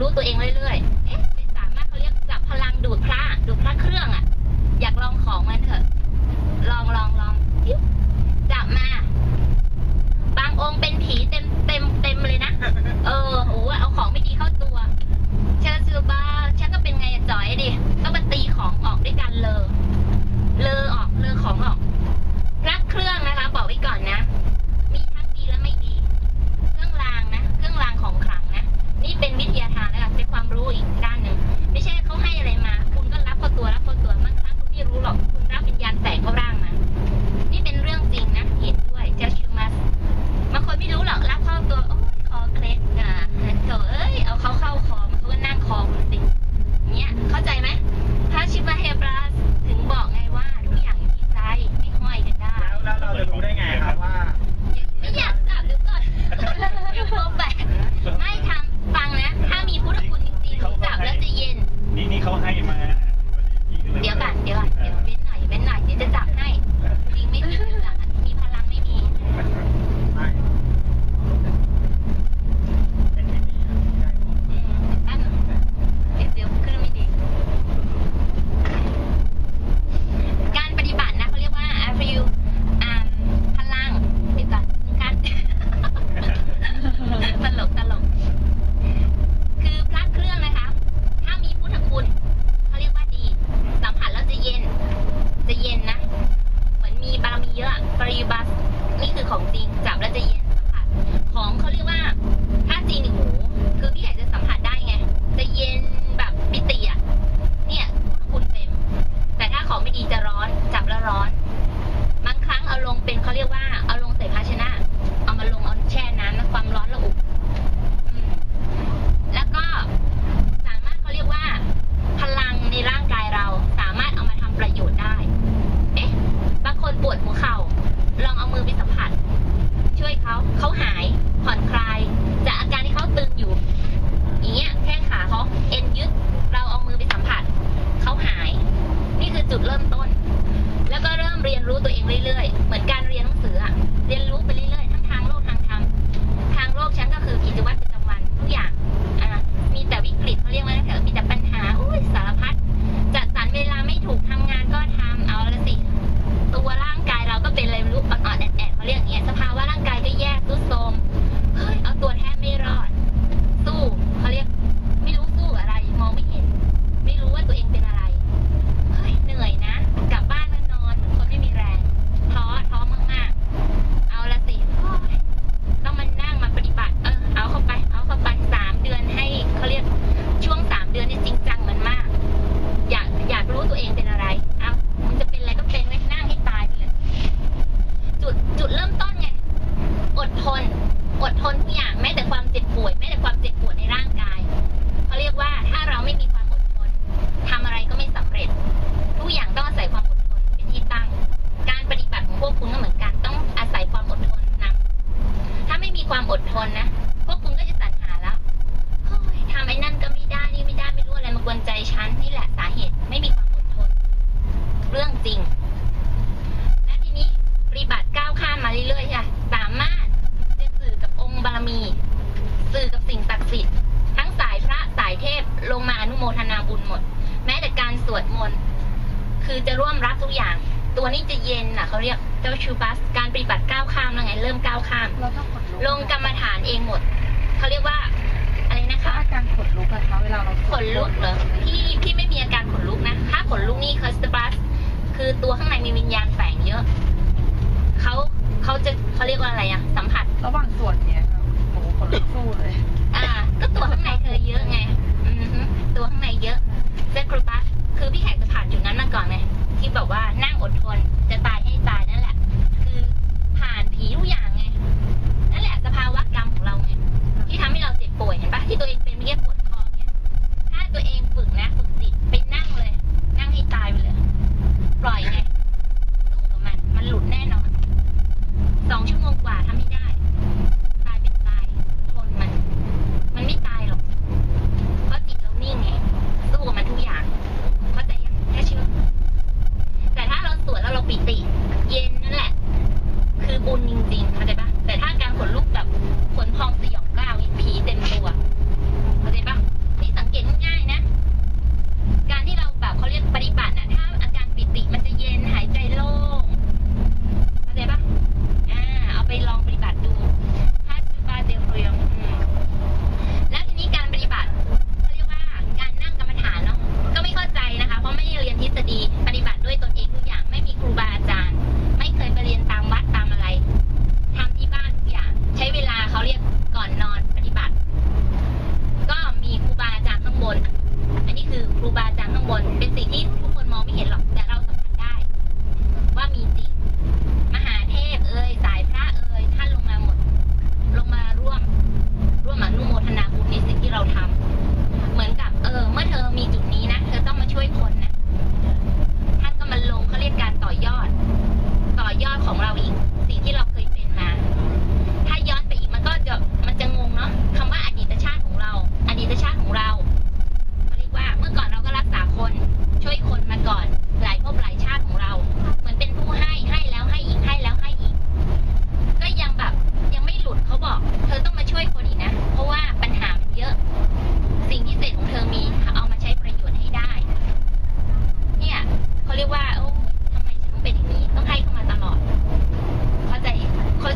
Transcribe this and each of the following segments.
รู้ตัวเองเรื่อยๆ เอ๊ะไม่สามารถเขาเรียกจับพลังดูดพระดูดพระเครื่องอะอยากลองของมันเถอะ ลองลองลองจิ๊บจับมา บางองค์เป็นผีเต็มเต็มเต็มเลยนะ เออโอ้เอาของไม่ดีเข้าตัว พวกคุณก็จะสรรหาแล้วทำไอ้นั่นก็ไม่ได้นี่ไม่ได้ไม่รู้อะไรมากวนใจฉันนี่แหละสาเหตุไม่มีความอดทน เรื่องจริง และทีนี้ปฏิบัติก้าวข้ามมาเรื่อยๆค่ะสามารถจะสื่อกับองค์บารมี สื่อกับสิ่งศักดิ์สิทธิ์ทั้งสายพระสายเทพลงมาอนุโมทนาบุญหมด แม้แต่การสวดมนต์คือจะร่วมรับทุกอย่าง ตัวนี้จะเย็นน่ะเขาเรียกเจ้าชูบัส การปฏิบัติก้าวข้ามแล้วไง เริ่มก้าวข้าม ลงกรรมฐานเองหมด เขาเรียกว่า อะไรนะคะ อาการขนลุกอะคะเวลาเราขนลุกเหรอพี่พี่ไม่มีอาการขนลุกนะ ถ้าขนลุกนี่คอสตาบัสคือตัวข้างในมีวิญญาณแฝงเยอะเขาเขาจะเขาเรียกว่าอะไรอะสัมผัส ระหว่างส่วนเนี่ยโอ้ขนลุกสู้เลย อ่า ก็ตัวข้างในเธอเยอะไง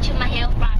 to my health.